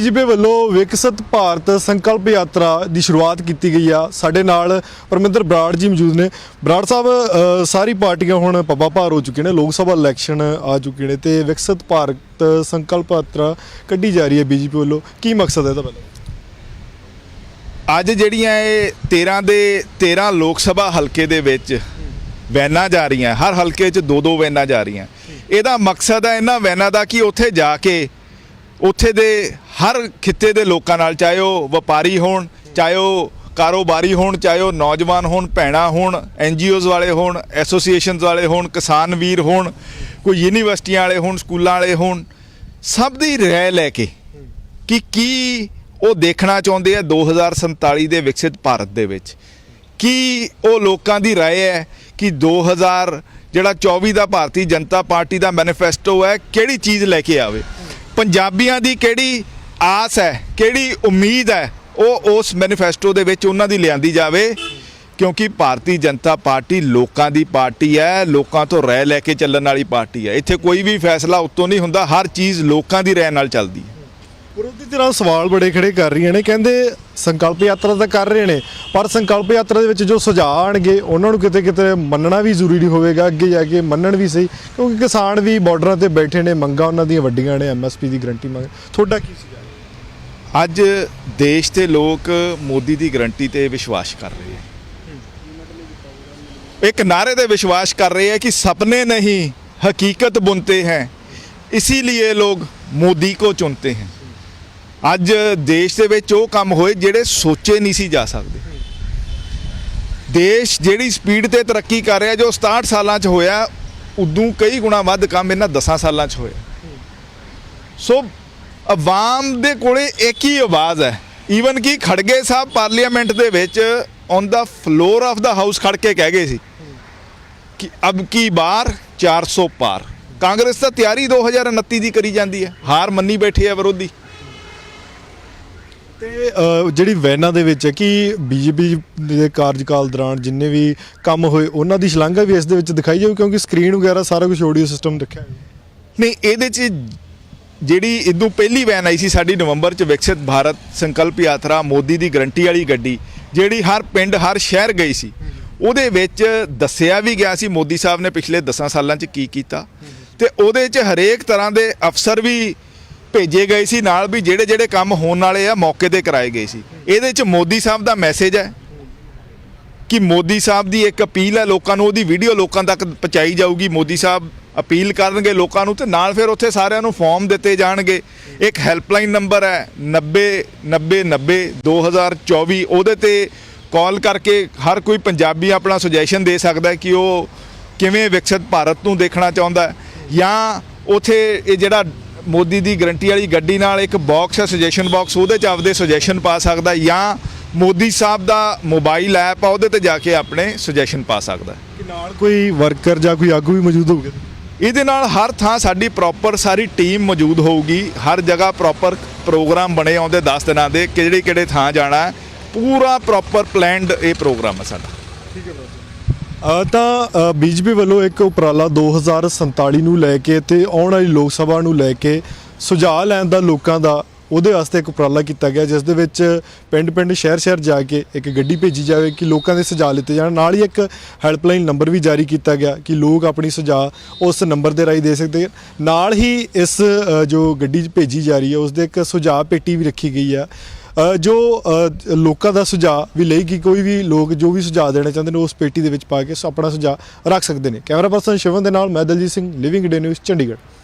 BJP ਵੱਲੋਂ ਵਿਕਸਿਤ ਭਾਰਤ ਸੰਕਲਪ ਯਾਤਰਾ ਦੀ ਸ਼ੁਰੂਆਤ ਕੀਤੀ ਗਈ ਆ। ਸਾਡੇ ਨਾਲ ਪਰਮਿੰਦਰ ਬਰਾੜ ਜੀ ਮੌਜੂਦ ਨੇ। ਬਰਾੜ ਸਾਹਿਬ ਅ, ਸਾਰੀ ਪਾਰਟੀਆਂ ਹੁਣ ਪੱਬਾ ਭਾਰ ਹੋ ਚੁੱਕੀਆਂ ਨੇ। ਲੋਕ ਸਭਾ ਇਲੈਕਸ਼ਨ ਆ ਚੁੱਕੇ ਨੇ ਤੇ ਵਿਕਸਿਤ ਭਾਰਤ ਸੰਕਲਪ ਯਾਤਰਾ ਕੱਢੀ ਜਾ ਰਹੀ ਹੈ ਬੀਜੇਪੀ ਵੱਲੋਂ। ਕੀ ਮਕਸਦ ਹੈ ਇਹਦਾ ਪਹਿਲਾਂ? ਅੱਜ ਜਿਹੜੀਆਂ ਇਹ 13 ਦੇ 13 ਲੋਕ ਸਭਾ ਹਲਕੇ ਦੇ ਵਿੱਚ ਵੈਨਾਂ ਜਾ ਰਹੀਆਂ। ਹਰ ਹਲਕੇ 'ਚ ਦੋ ਦੋ ਵੈਨਾਂ ਜਾ ਰਹੀਆਂ। ਇਹਦਾ ਮਕਸਦ ਹੈ ਇਹਨਾਂ ਵੈਨਾਂ ਦਾ ਕਿ ਉੱਥੇ ਜਾ ਕੇ ਉੱਥੇ ਦੇ ਹਰ ਖਿੱਤੇ ਦੇ ਲੋਕਾਂ ਨਾਲ, ਚਾਹੇ ਉਹ ਵਪਾਰੀ ਹੋਣ, ਚਾਹੇ ਉਹ ਕਾਰੋਬਾਰੀ ਹੋਣ, ਚਾਹੇ ਉਹ ਨੌਜਵਾਨ ਹੋਣ, ਭੈਣਾਂ ਹੋਣ, ਐਨਜੀਓਜ਼ ਵਾਲੇ ਹੋਣ ਐਸੋਸੀਏਸ਼ਨਸ ਵਾਲੇ ਹੋਣ, ਕਿਸਾਨ ਵੀਰ ਹੋਣ, ਕੋਈ ਯੂਨੀਵਰਸਿਟੀਆਂ ਵਾਲੇ ਹੋਣ, ਸਕੂਲਾਂ ਵਾਲੇ ਹੋਣ, ਸਭ ਦੀ ਰਾਏ ਲੈ ਕੇ ਕਿ ਕੀ ਉਹ ਦੇਖਣਾ ਚਾਹੁੰਦੇ ਆ 2047 ਦੇ ਵਿਕਸਿਤ ਭਾਰਤ ਦੇ ਵਿੱਚ? ਕੀ ਉਹ ਲੋਕਾਂ ਦੀ ਰਾਏ ਹੈ ਕਿ 2000 ਜਿਹੜਾ 24 ਦਾ ਭਾਰਤੀ ਜਨਤਾ ਪਾਰਟੀ ਦਾ ਮੈਨੀਫੈਸਟੋ ਹੈ, ਕਿਹੜੀ ਚੀਜ਼ ਲੈ ਕੇ ਆਵੇ? ਪੰਜਾਬੀਆਂ ਦੀ ਕਿਹੜੀ ਆਸ ਹੈ, ਕਿਹੜੀ ਉਮੀਦ ਹੈ, ਉਹ ਉਸ ਮੈਨੀਫੈਸਟੋ ਦੇ ਵਿੱਚ ਉਹਨਾਂ ਦੀ ਲਿਆਂਦੀ ਜਾਵੇ, ਕਿਉਂਕਿ ਭਾਰਤੀ ਜਨਤਾ ਪਾਰਟੀ ਲੋਕਾਂ ਦੀ ਪਾਰਟੀ ਹੈ, ਲੋਕਾਂ ਤੋਂ ਰਾਏ ਲੈ ਕੇ ਚੱਲਣ ਵਾਲੀ ਪਾਰਟੀ ਹੈ। ਇੱਥੇ ਕੋਈ ਵੀ ਫੈਸਲਾ ਉੱਤੋਂ ਨਹੀਂ ਹੁੰਦਾ, ਹਰ ਚੀਜ਼ ਲੋਕਾਂ ਦੀ ਰਾਏ ਨਾਲ ਚੱਲਦੀ ਹੈ। ਵਿਰੋਧੀ ਧਿਰਾਂ ਸਵਾਲ ਬੜੇ ਖੜੇ ਕਰ ਰਹੀਆਂ ਨੇ, ਕਹਿੰਦੇ ਸੰਕਲਪ ਯਾਤਰਾ ਤਾਂ ਕਰ ਰਹੇ ਨੇ, ਪਰ ਸੰਕਲਪ ਯਾਤਰਾ ਦੇ ਵਿੱਚ ਜੋ ਸੁਝਾਅ ਆਣਗੇ ਉਹਨਾਂ ਨੂੰ ਕਿਤੇ ਕਿਤੇ ਮੰਨਣਾ ਵੀ ਜ਼ਰੂਰੀ ਹੋਵੇਗਾ, ਅੱਗੇ ਜਾ ਕੇ ਮੰਨਣ ਵੀ ਸਹੀ, ਕਿਉਂਕਿ ਕਿਸਾਨ ਵੀ ਬਾਰਡਰਾਂ ਤੇ ਬੈਠੇ ਨੇ, ਮੰਗਾਂ ਉਹਨਾਂ ਦੀਆਂ ਵੱਡੀਆਂ ਨੇ ਐਮਐਸਪੀ ਦੀ ਗਰੰਟੀ ਮੰਗ ਤੁਹਾਡਾ ਕੀ ਸੀ ਅੱਜ ਦੇਸ਼ ਦੇ ਲੋਕ ਮੋਦੀ ਦੀ ਗਰੰਟੀ ਤੇ ਵਿਸ਼ਵਾਸ ਕਰ ਰਹੇ ਹੈ। ਇੱਕ ਨਾਰੇ ਤੇ ਵਿਸ਼ਵਾਸ ਕਰ ਰਹੇ ਹੈ ਕਿ ਸੁਪਨੇ ਨਹੀਂ, ਹਕੀਕਤ ਬੁਣਤੇ ਹੈ। ਇਸੇ ਲਈ ਲੋਕ ਮੋਦੀ ਕੋ ਚੁਣਤੇ ਹੈ। ਅੱਜ ਦੇਸ਼ ਦੇ ਵਿੱਚ ਉਹ ਕੰਮ ਹੋਏ ਜਿਹੜੇ ਸੋਚੇ ਨਹੀਂ ਸੀ ਜਾ ਸਕਦੇ। ਦੇਸ਼ ਜਿਹੜੀ ਸਪੀਡ ਤੇ ਤਰੱਕੀ ਕਰ ਰਿਹਾ, ਜੋ 67 ਸਾਲਾਂ 'ਚ ਹੋਇਆ, ਉਦੋਂ ਕਈ ਗੁਣਾ ਵੱਧ ਕੰਮ ਇਹਨਾਂ 10 ਸਾਲਾਂ 'ਚ ਹੋਇਆ। ਸੋ ਆਵਾਮ ਦੇ ਕੋਲੇ ਇੱਕ ਹੀ ਆਵਾਜ਼ ਹੈ। ਈਵਨ ਕਿ ਖੜਗੇ ਸਾਹਿਬ ਪਾਰਲੀਮੈਂਟ ਦੇ ਵਿੱਚ on the floor of the house ਖੜ ਕੇ ਕਹਿ ਗਏ ਸੀ ਕਿ ਅਬ ਕੀ ਬਾਰ 400 ਪਾਰ। ਕਾਂਗਰਸ ਤਾਂ ਤਿਆਰੀ 2029 ਦੀ ਕਰੀ ਜਾਂਦੀ ਹੈ। ਹਾਰ ਮੰਨੀ ਬੈਠੇ ਆ ਵਿਰੋਧੀ। ਤੇ ਜਿਹੜੀ ਵੈਨਾਂ ਦੇ ਵਿੱਚ ਹੈ ਕਿ ਬੀਜੇਪੀ ਦੇ ਕਾਰਜਕਾਲ ਦੌਰਾਨ ਜਿੰਨੇ ਵੀ ਕੰਮ ਹੋਏ ਉਹਨਾਂ ਦੀ ਸ਼ਲਾਘਾ ਵੀ ਇਸ ਦੇ ਵਿੱਚ ਦਿਖਾਈ ਜਾਊ ਕਿਉਂਕਿ ਸਕਰੀਨ ਵਗੈਰਾ ਸਾਰਾ ਕੁਝ ਆਡੀਓ ਸਿਸਟਮ ਰੱਖਿਆ ਹੈ ਨਹੀਂ ਇਹਦੇ 'ਚ ਜਿਹੜੀ ਇਦੋਂ ਪਹਿਲੀ ਵੈਨ ਆਈ ਸੀ ਸਾਡੀ ਨਵੰਬਰ 'ਚ ਵਿਕਸਿਤ ਭਾਰਤ ਸੰਕਲਪ ਯਾਤਰਾ ਮੋਦੀ ਦੀ ਗਰੰਟੀ ਵਾਲੀ ਗੱਡੀ, ਜਿਹੜੀ ਹਰ ਪਿੰਡ, ਹਰ ਸ਼ਹਿਰ ਗਈ ਸੀ। ਉਹਦੇ ਵਿੱਚ ਦੱਸਿਆ ਵੀ ਗਿਆ ਸੀ, ਮੋਦੀ ਸਾਹਿਬ ਨੇ ਪਿਛਲੇ 10 ਸਾਲਾਂ 'ਚ ਕੀ ਕੀਤਾ। ਤੇ ਉਹਦੇ 'ਚ ਹਰੇਕ ਤਰ੍ਹਾਂ ਦੇ ਅਫਸਰ ਵੀ ਭੇਜੇ ਗਏ ਸੀ, ਨਾਲ ਵੀ ਜਿਹੜੇ ਜਿਹੜੇ ਕੰਮ ਹੋਣ ਵਾਲੇ ਆ, ਮੌਕੇ ਤੇ ਕਰਾਏ ਗਏ ਸੀ। ਇਹਦੇ 'ਚ ਮੋਦੀ ਸਾਹਿਬ ਦਾ ਮੈਸੇਜ ਹੈ। ਕਿ ਮੋਦੀ ਸਾਹਿਬ ਦੀ ਇੱਕ ਅਪੀਲ ਹੈ ਲੋਕਾਂ ਨੂੰ, ਉਹਦੀ ਵੀਡੀਓ ਲੋਕਾਂ ਤੱਕ ਪਹੁੰਚਾਈ ਜਾਊਗੀ। ਮੋਦੀ ਸਾਹਿਬ ਅਪੀਲ ਕਰਨਗੇ ਲੋਕਾਂ ਨੂੰ ਤੇ ਨਾਲ ਫਿਰ ਉੱਥੇ ਸਾਰਿਆਂ ਨੂੰ ਫਾਰਮ ਦਿੱਤੇ ਜਾਣਗੇ। ਇੱਕ ਹੈਲਪਲਾਈਨ ਨੰਬਰ ਹੈ 90 90 90 2024 ਉਹਦੇ ਤੇ ਕਾਲ ਕਰਕੇ ਹਰ ਕੋਈ ਪੰਜਾਬੀ ਆਪਣਾ ਸੁਜੈਸ਼ਨ ਦੇ ਸਕਦਾ ਹੈ ਕਿ ਉਹ ਕਿਵੇਂ ਵਿਕਸਿਤ ਭਾਰਤ ਨੂੰ ਦੇਖਣਾ ਚਾਹੁੰਦਾ ਜਾਂ ਉਥੇ ਇਹ ਜਿਹੜਾ ਮੋਦੀ ਦੀ ਗਰੰਟੀ ਵਾਲੀ ਗੱਡੀ ਨਾਲ ਇੱਕ ਬਾਕਸ ਹੈ ਸੁਜੈਸ਼ਨ ਬਾਕਸ ਉਹਦੇ 'ਚ ਆਪਦੇ ਸੁਜੈਸ਼ਨ ਪਾ ਸਕਦਾ ਜਾਂ ਮੋਦੀ ਸਾਹਿਬ ਦਾ ਮੋਬਾਈਲ ਐਪ ਆ ਉਹਦੇ ਤੇ ਜਾ ਕੇ ਆਪਣੇ ਸੁਜੈਸ਼ਨ ਪਾ ਸਕਦਾ ਹੈ। ਕਿ ਨਾਲ ਕੋਈ ਵਰਕਰ ਜਾਂ ਕੋਈ ਆਗੂ ਵੀ ਮੌਜੂਦ ਹੋਊਗਾ? ਇਹਦੇ ਨਾਲ ਹਰ ਥਾਂ ਸਾਡੀ ਪ੍ਰੋਪਰ ਸਾਰੀ ਟੀਮ ਮੌਜੂਦ ਹੋਊਗੀ। ਹਰ ਜਗ੍ਹਾ ਪ੍ਰੋਪਰ ਪ੍ਰੋਗਰਾਮ ਬਣੇ ਆਉਂਦੇ 10 ਦਿਨਾਂ ਦੇ ਕਿਹੜੇ ਕਿਹੜੇ ਥਾਂ ਜਾਣਾ ਹੈ। ਪੂਰਾ ਪ੍ਰੋਪਰ ਪਲਾਨਡ ਇਹ ਪ੍ਰੋਗਰਾਮ ਹੈ ਸਾਡਾ। ਅ, ਤਾਂ ਬੀਜੇਪੀ ਵੱਲੋਂ ਇੱਕ ਉਪਰਾਲਾ 2047 ਨੂੰ ਲੈ ਕੇ ਤੇ ਆਉਣ ਵਾਲੀ ਲੋਕ ਸਭਾ ਨੂੰ ਲੈ ਕੇ ਸੁਝਾਅ ਲੈਣ ਦਾ ਲੋਕਾਂ ਦਾ ਉਹਦੇ ਵਾਸਤੇ ਇੱਕ ਉਪਰਾਲਾ ਕੀਤਾ ਗਿਆ, ਜਿਸ ਦੇ ਵਿੱਚ ਪਿੰਡ-ਪਿੰਡ, ਸ਼ਹਿਰ-ਸ਼ਹਿਰ ਜਾ ਕੇ ਇੱਕ ਗੱਡੀ ਭੇਜੀ ਜਾਵੇ ਕਿ ਲੋਕਾਂ ਦੇ ਸੁਝਾਅ ਲਿੱਤੇ ਜਾਣ। ਨਾਲ ਹੀ ਇੱਕ ਹੈਲਪਲਾਈਨ ਨੰਬਰ ਵੀ ਜਾਰੀ ਕੀਤਾ ਗਿਆ ਕਿ ਲੋਕ ਆਪਣੀ ਸੁਝਾਅ ਉਸ ਨੰਬਰ ਦੇ ਰਾਹੀਂ ਦੇ ਸਕਦੇ ਹਨ। ਨਾਲ ਹੀ ਇਸ ਜੋ ਗੱਡੀ ਭੇਜੀ ਜਾ ਰਹੀ ਹੈ ਉਸ ਦੇ ਇੱਕ ਸੁਝਾਅ ਪੇਟੀ ਵੀ ਰੱਖੀ ਗਈ ਹੈ। ਜੋ ਲੋਕਾਂ ਦਾ ਸੁਝਾਅ ਵੀ ਲਈ ਕਿ ਕੋਈ ਵੀ ਲੋਕ ਜੋ ਵੀ ਸੁਝਾਅ ਦੇਣਾ ਚਾਹੁੰਦੇ ਨੇ, ਉਸ ਪੇਟੀ ਦੇ ਵਿੱਚ ਪਾ ਕੇ ਆਪਣਾ ਸੁਝਾਅ ਰੱਖ ਸਕਦੇ ਨੇ। ਕੈਮਰਾ ਪਰਸਨ ਸ਼ਿਵਨ ਦੇ ਨਾਲ, ਮੈਂ Daljit Singh living day news Chandigarh.